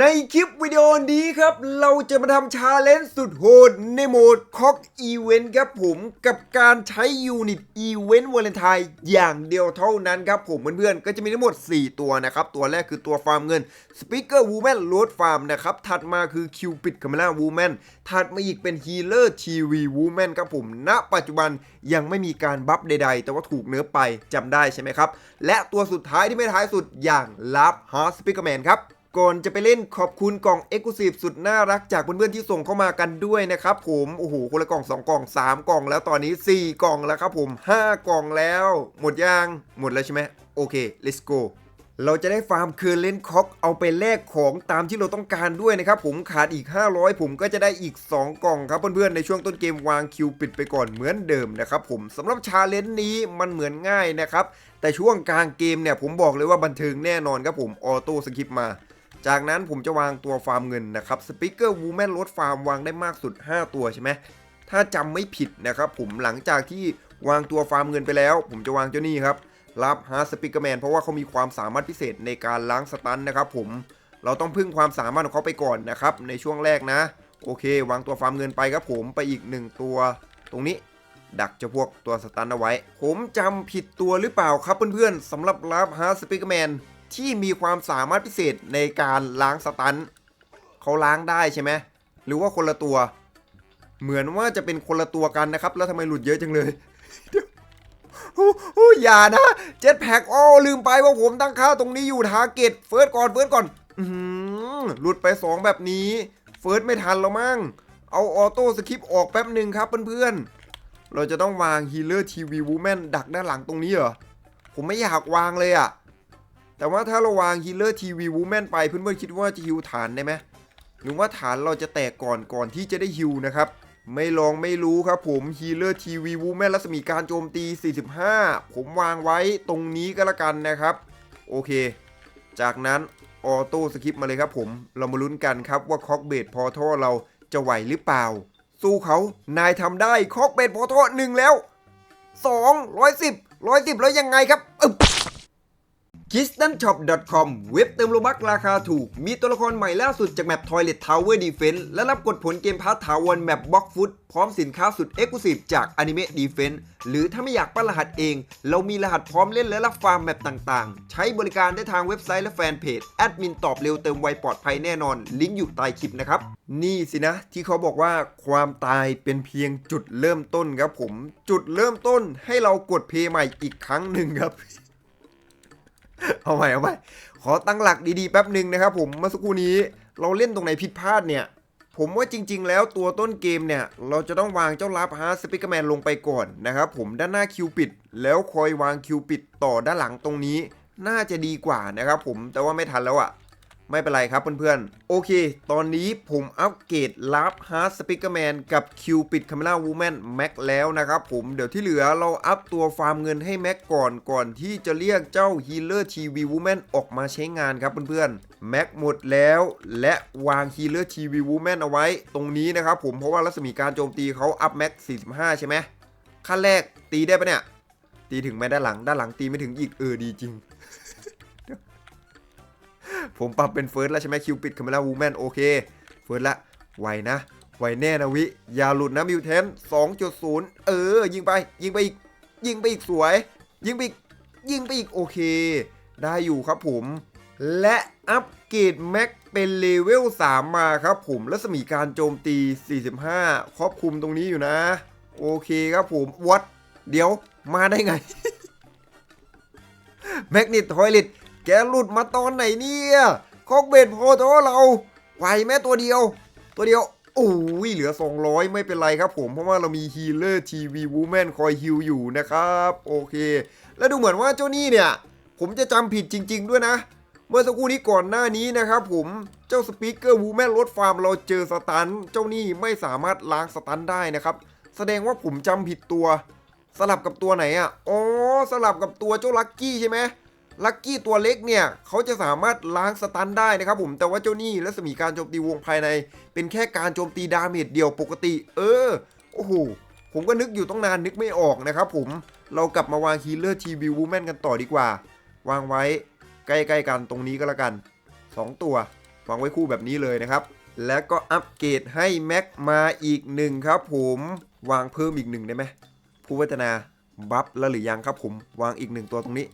ในคลิปวิดีโอนี้ครับ เราจะมาทำชาเลนจ์สุดโหดในโหมดคอกอีเวนต์ครับผมกับการใช้ยูนิตอีเวนต์วาเลนไทน์อย่างเดียวเท่านั้นครับผมเพื่อนๆ ก็จะมีทั้งหมด 4 ตัวนะครับ ตัวแรกคือตัวฟาร์มเงินสปิเกอร์วูแมนโรดฟาร์มนะครับ ถัดมาคือคิวปิดคาเมล่าวูแมนถัดมาอีกเป็นฮีเลอร์ทีวีวูแมนครับผมณ ปัจจุบันยังไม่มีการบัฟใด ๆ แต่ว่าถูกเนื้อไปจำได้ใช่ไหมครับและตัวสุดท้ายที่ไม่ท้ายสุดอย่างลับฮาร์สปิเกอร์แมนครับ ก่อนจะไปเล่นขอบคุณกล่อง e x c l u s i v e สุดน่ารักจากเพื่อนๆที่ส่งเข้ามากันด้วยนะครับผมโอ้โหคนละกล่อง 2 กล่อง 3 กล่อง แล้วตอนนี้ 4 กล่องแล้วครับผม 5 กล่องแล้ว หมดยังหมดแล้วใช่ไหมโอเค let's go เราจะได้ฟาร์มคืนเล่นคอกเอาไปแลกของตามที่เราต้องการด้วยนะครับผมขาดอีก 500 ผมก็จะได้อีก 2 กล่องครับเพื่อนๆในช่วงต้นเกมวางคิวปิดไปก่อนเหมือนเดิมนะครับผมสำหรับชาเลนจ์นี้มันเหมือนง่ายนะครับแต่ช่วงกลางเกมเนี่ยผมบอกเลยว่าบันเทิงแน่นอนครับผมออโต้สกิปมา จากนั้นผมจะวางตัวฟาร์มเงินนะครับสปิเกอร์วูแมนรถฟาร์มวางได้มากสุด 5 ตัวใช่ไหมถ้าจำไม่ผิดนะครับผมหลังจากที่วางตัวฟาร์มเงินไปแล้ว ผมจะวางเจ้านี่ครับรับฮาร์สปิเกอร์แมนเพราะว่าเขามีความสามารถพิเศษในการล้างสตันนะครับผมเราต้องพึ่งความสามารถของเขาไปก่อนนะครับในช่วงแรกนะ โอเค วางตัวฟาร์มเงินไปครับผมไปอีก 1 ตัว ตรงนี้ดักเจะพวกตัวสตันเอาไว้ ผมจำผิดตัวหรือเปล่าครับเพื่อนๆสำหรับรับฮาร์สปิเกอร์แมน ที่มีความสามารถพิเศษในการล้างสตันเขาล้างได้ใช่ไหมหรือว่าคนละตัว เหมือนว่าจะเป็นคนละตัวกันนะครับ แล้วทำไมหลุดเยอะจังเลยโอ้อย่านะเจ็ตแพ็กอ้อลืมไปว่าผมตั้งค่าตรงนี้อยู่ทาร์เก็ตเฟิร์สก่อนเฟิร์สก่อนอืหลุดไป2แบบนี้เฟิร์สไม่ทันแล้วมั้งเอาออโต้สคริปออกแป๊บหนึ่งครับเพื่อนๆเราจะต้องวางฮีเลอร์ทีวีวูแมนดักด้านหลังตรงนี้เหรอผมไม่อยากวางเลยอะ แต่ว่าถ้าเราวางฮีเลอร์ทีวีวูแมนไปเพื่อนๆคิดว่าจะฮิวฐานได้ไหมหรือว่าฐานเราจะแตกก่อนก่อนที่จะได้ฮิวนะครับไม่ลองไม่รู้ครับผมฮีเลอร์ทีวีวูแมนรัศมีการโจมตี 45 ผมวางไว้ตรงนี้ก็แล้วกันนะครับ โอเค จากนั้นออโต้สคริปมาเลยครับผม เรามาลุ้นกันครับว่าคอกเบดพอทอเราจะไหวหรือเปล่า สู้เขานายทำได้คอกเบดพอทอหนึ่งแล้วสองร้อยสิบร้อยสิบแล้วยังไงครับ k i s t a n s h o p c o m เว็บเติมโลบักราคาถูก มีตัวละครใหม่ล่าสุดจากแมป Toilet Tower Defense และรับกดผลเกมพาร์ทถาวรแมปบล็อกฟุตพร้อมสินค้าสุด Exclusive จาก Anime Defense หรือถ้าไม่อยากปั้นรหัสเอง เรามีรหัสพร้อมเล่นและรับฟาร์มแมปต่างๆ ใช้บริการได้ทางเว็บไซต์และแฟนเพจ แอดมินตอบเร็วเติมไวปลอดภัยแน่นอน ลิงก์อยู่ใต้คลิปนะครับ นี่สินะ ที่เขาบอกว่าความตายเป็นเพียงจุดเริ่มต้นครับผม จุดเริ่มต้นให้เรากดเพย์ใหม่อีกครั้งหนึ่งครับ เอาใหม่เอาใหม่ขอตั้งหลักดีๆแป๊บหนึ่งนะครับผมเมื่อสักครู่นี้เราเล่นตรงไหนผิดพลาดเนี่ย ผมว่าจริง ๆ แล้วตัวต้นเกมเนี่ย เราจะต้องวางเจ้าลับฮาร์สปิกแมนลงไปก่อนนะครับผมด้านหน้าคิวปิด แล้วคอยวางคิวปิดต่อด้านหลังตรงนี้ น่าจะดีกว่านะครับผมแต่ว่าไม่ทันแล้วอะ ไม่เป็นไรครับเพื่อนๆ โอเค ตอนนี้ผมอัปเกรดลับฮาร์ดสปิกรแมนกับคิวปิดคาเมล่าวูแมนแม็กแล้วนะครับผมเดี๋ยวที่เหลือเราอัพตัวฟาร์มเงินให้แม็กก่อนก่อนที่จะเรียกเจ้าฮีเลอร์ทีวีวูแมนออกมาใช้งานครับเพื่อนๆ แม็กหมดแล้วและวางฮีเลอร์ทีวีวูแมนเอาไว้ ตรงนี้นะครับผมเพราะว่ารัศมีการโจมตีเขาอัพแม็ก 45 ใช่ไหมขั้นแรกตีได้ปะเนี่ยตีถึงไหมด้านหลังด้านหลังตีไม่ถึงอีกเออดีจริง ผมปรับเป็นเฟิร์สแล้วใช่ไหมคิวปิดคาเมล่าวูแมนโอเค เฟิร์สละ ไวนะ ไวแน่นะวิ อย่าหลุดนะมิวเทน2.0 เออ ยิงไป ยิงไปอีก ยิงไปอีกสวย ยิงไปอีก ยิงไปอีกโอเค ได้อยู่ครับผม และอัปเกรดแม็กเป็นเลเวล 3 มาครับผมรัศมีการโจมตี 45 ครอบคลุมตรงนี้อยู่นะ โอเคครับผมวัดเดี๋ยวมาได้ไงแมกนิตทอยลิต แกหลุดมาตอนไหนเนี่ยคอกเบดพอทอเราไหวแม่ตัวเดียว ตัวเดียวโอ้ยเหลือ 200 ไม่เป็นไรครับผมเพราะว่าเรามีฮีเลอร์ทีวีวูแมนคอยฮิลอยู่นะครับ โอเค แล้วดูเหมือนว่าเจ้านี่เนี่ย ผมจะจำผิดจริง ๆ ด้วยนะ เมื่อสักครู่นี้ก่อนหน้านี้นะครับผมเจ้าสปีกเกอร์วูแมนรถฟาร์มเราเจอสตัน เจ้านี่ไม่สามารถล้างสตันได้นะครับ แสดงว่าผมจำผิดตัว สลับกับตัวไหนอะอ๋อสลับกับตัวเจ้าลักกี้ใช่ไหม ลักกี้ตัวเล็กเนี่ยเขาจะสามารถล้างสตันได้นะครับผมแต่ว่าเจ้านี่และสมีการโจมตีวงภายใน เป็นแค่การโจมตีดาเมจเดียวปกติ เออโอ้โหผมก็นึกอยู่ต้องนานนึกไม่ออกนะครับผมเรากลับมาวางฮีเลอร์ทีวีวูแมนกันต่อดีกว่า วางไว้ใกล้ๆกันตรงนี้ก็แล้วกัน 2 ตัว วางไว้คู่แบบนี้เลยนะครับ แล้วก็อัปเกรดให้แม็กมาอีกหนึ่งครับผมวางเพิ่มอีกหนึ่งได้ไหมผู้พัฒนาบัฟแล้วหรือยังครับผมวางอีกหนึ่งตัวตรงนี้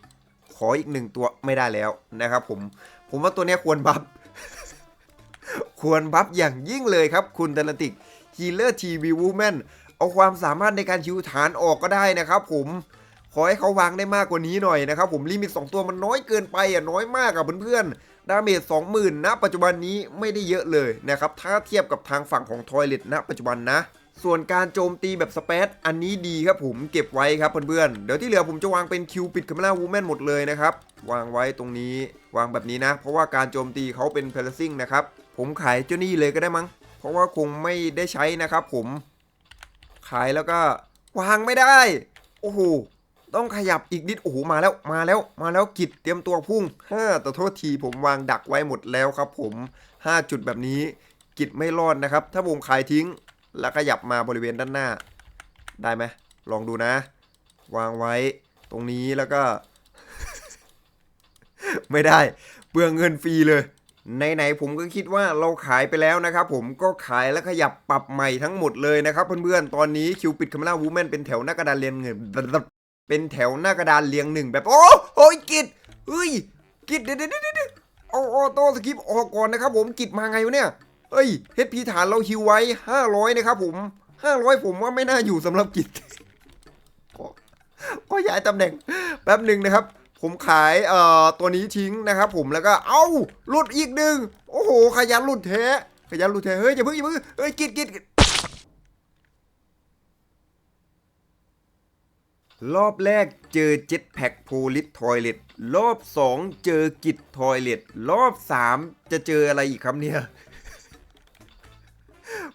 ขออีกหนึ่งตัวไม่ได้แล้วนะครับผมผมว่าตัวนี้ควรบัฟควรบัฟอย่างยิ่งเลยครับ คุณเดลติกฮีเลอร์ทีวีวูแมนเอาความสามารถในการชิวฐานออกก็ได้นะครับผมขอให้เขาวางได้มากกว่านี้หน่อยนะครับผมลิมิต 2 ตัวมันน้อยเกินไปอะน้อยมากอะเพื่อนๆดาเมจ20,000ณปัจจุบันนี้ไม่ได้เยอะเลยนะครับถ้าเทียบกับทางฝั่งของทอยเลตณปัจจุบันนะ ส่วนการโจมตีแบบสเปซอันนี้ดีครับผมเก็บไว้ครับเพื่อนๆเดี๋ยวที่เหลือผมจะวางเป็นคิวปิดคาเมล่าวูแมนหมดเลยนะครับ วางไว้ตรงนี้วางแบบนี้นะ เพราะว่าการโจมตีเขาเป็นเพลซิ่งนะครับ ผมขายเจ้านี่เลยก็ได้มั้ง เพราะว่าคงไม่ได้ใช้นะครับผม ขายแล้วก็วางไม่ได้ โอ้โหต้องขยับอีกนิดโอ้โหมาแล้วมาแล้วมาแล้วกิดเตรียมตัวพุ่งฮ่าแต่โทษทีผมวางดักไว้หมดแล้วครับผม 5 จุดแบบนี้กิดไม่รอดนะครับ ถ้าผมขายทิ้ง แล้วขยับมาบริเวณด้านหน้า ได้ไหมลองดูนะ วางไว้ตรงนี้แล้วก็ ไม่ได้เปลืองเงินฟรีเลยไหนๆผมก็คิดว่าเราขายไปแล้วนะครับผมก็ขายแล้วขยับปรับใหม่ทั้งหมดเลยนะครับเพื่อนๆตอนนี้คิวปิดคาเมล่าวูแมนเป็นแถวหน้ากระดานเรียงเงินเป็นแถวหน้ากระดานเรียงหนึ่งแบบโอ้โอ้ยกิดเฮ้ยกิดเดี๋ยวเดี๋ยวเดี๋ยวเดี๋ยวเอาออโต้สกิปออกก่อนนะครับผมกิดมาไงวะเนี่ย เฮ้ยเฮดพีฐานเราฮิวไว้ 500 นะครับผม 500 ผมว่าไม่น่าอยู่สำหรับกิจก็ย้ายตำแหน่งแป๊บหนึ่งนะครับ ผมขายเอ่อตัวนี้ทิ้งนะครับผมแล้วก็เอ้าหลุดอีกหนึ่งโอ้โห ขยันหลุดแท้ขยันหลุดแท้เฮ้ยอย่าเพิ่งอย่าเพิ่งเฮ้ยกิดกิดกิดรอบแรกเจอเจ็ตแพ็กโพลิสทอยเลตรอบ 2 เจอกิดทอยเลตรอบ 3 จะเจออะไรอีกครับเนี่ย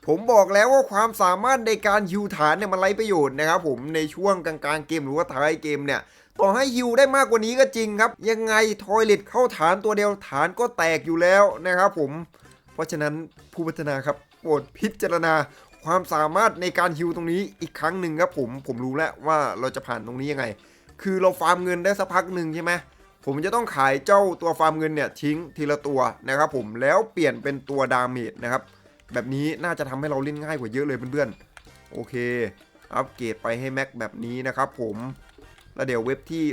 ผมบอกแล้วว่าความสามารถในการฮิวฐานเนี่ยมันไร้ประโยชน์นะครับผมในช่วงกลางๆเกมหรือว่าท้ายเกมเนี่ยต่อให้ฮิวได้มากกว่านี้ก็จริงครับ ยังไงทอยเลตเข้าฐานตัวเดียวฐานก็แตกอยู่แล้วนะครับผม เพราะฉะนั้นผู้พัฒนาครับโปรดพิจารณาความสามารถในการฮิวตรงนี้อีกครั้งหนึ่งครับผมผมรู้แล้วว่าเราจะผ่านตรงนี้ยังไง คือเราฟาร์มเงินได้สักพักหนึ่งใช่ไหมผมจะต้องขายเจ้าตัวฟาร์มเงินเนี่ยทิ้งทีละตัวนะครับผมแล้วเปลี่ยนเป็นตัวดาเมจนะครับ แบบนี้น่าจะทำให้เราเล่นง่ายกว่าเยอะเลยเพื่อนๆ โอเค อัปเกรดไปให้แม็กแบบนี้นะครับผม แล้วเดี๋ยวเว็บที่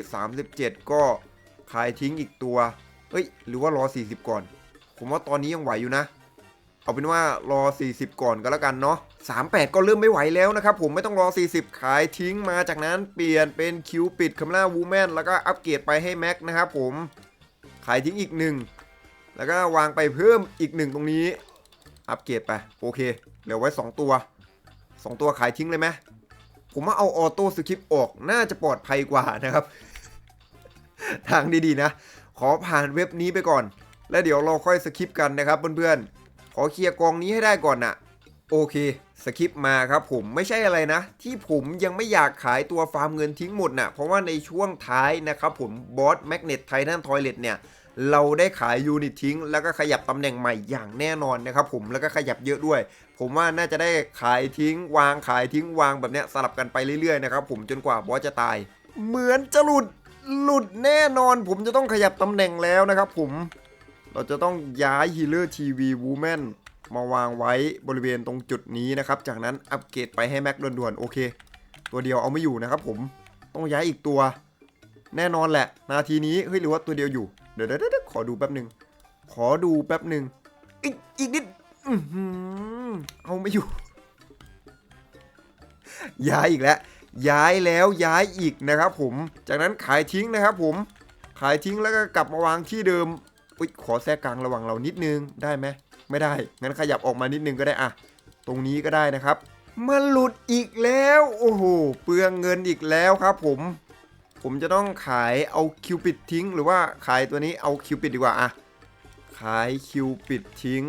37 ก็ขายทิ้งอีกตัว เอ้ย หรือว่ารอ 40 ก่อน ผมว่าตอนนี้ยังไหวอยู่นะ เอาเป็นว่ารอ 40 ก่อนก็แล้วกันเนาะ38 ก็เริ่มไม่ไหวแล้วนะครับผมไม่ต้องรอ 40 ขายทิ้งมาจากนั้นเปลี่ยนเป็นคิวปิดคัมล่าวูแมนแล้วก็อัปเกรดไปให้แม็กนะครับผม ขายทิ้งอีกหนึ่งแล้วก็วางไปเพิ่มอีกหนึ่งตรงนี้ อัปเกรดไปโอเคเหลือไว้ 2 ตัว 2 ตัวขายทิ้งเลยไหมผมว่าเอาออโต้สคริปออกน่าจะปลอดภัยกว่านะครับ ทางดีๆนะ ขอผ่านเว็บนี้ไปก่อน แล้วเดี๋ยวเราค่อยสคริปกันนะครับเพื่อนๆขอเคลียร์กองนี้ให้ได้ก่อนนะโอเคสคริปมาครับผมไม่ใช่อะไรนะ ที่ผมยังไม่อยากขายตัวฟาร์มเงินทิ้งหมดนะเพราะว่าในช่วงท้ายนะครับผมบอสแมกเนตไททันทอยเลตเนี่ย เราได้ขายยูนิตทิ้ง แล้วก็ขยับตำแหน่งใหม่อย่างแน่นอนนะครับผมแล้วก็ขยับเยอะด้วย ผมว่าน่าจะได้ขายทิ้ง วางขายทิ้งวางแบบเนี้ยสลับกันไปเรื่อยๆนะครับผมจนกว่าบอสจะตาย เหมือนจะหลุดหลุดแน่นอน ผมจะต้องขยับตำแหน่งแล้วนะครับผมเราจะต้องย้ายฮีเลอร์ทีวีวูแมนมาวางไว้บริเวณตรงจุดนี้นะครับ จากนั้นอัปเกรดไปให้แม็กด่วนๆโอเค ตัวเดียวเอาไม่อยู่นะครับผมต้องย้ายอีกตัว แน่นอนแหละ นาทีนี้เฮ้ยหรือว่าตัวเดียวอยู่ เดี๋ยวเดี๋ยวเดี๋ยวขอดูแป๊บหนึ่งขอดูแป๊บหนึ่งอีกอีกนิดอือหือเอาไม่อยู่ ย้ายอีกแล้ว ย้ายแล้วย้ายอีกนะครับผม จากนั้นขายทิ้งนะครับผม ขายทิ้งแล้วก็กลับมาวางที่เดิมอุ๊ยขอแทรกกลางระหว่างเรานิดนึงได้ไหมไม่ได้ งั้นขยับออกมานิดนึงก็ได้อะตรงนี้ก็ได้นะครับมันหลุดอีกแล้ว โอ้โห เปลืองเงินอีกแล้วครับผม ผมจะต้องขายเอาคิวปิดทิ้ง หรือว่าขายตัวนี้เอาคิวปิดดีกว่าอะขายคิวปิดทิ้ง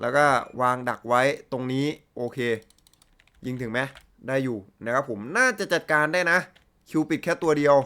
แล้วก็วางดักไว้ตรงนี้โอเค ยิงถึงไหมได้อยู่นะครับผมน่าจะจัดการได้นะ คิวปิดแค่ตัวเดียว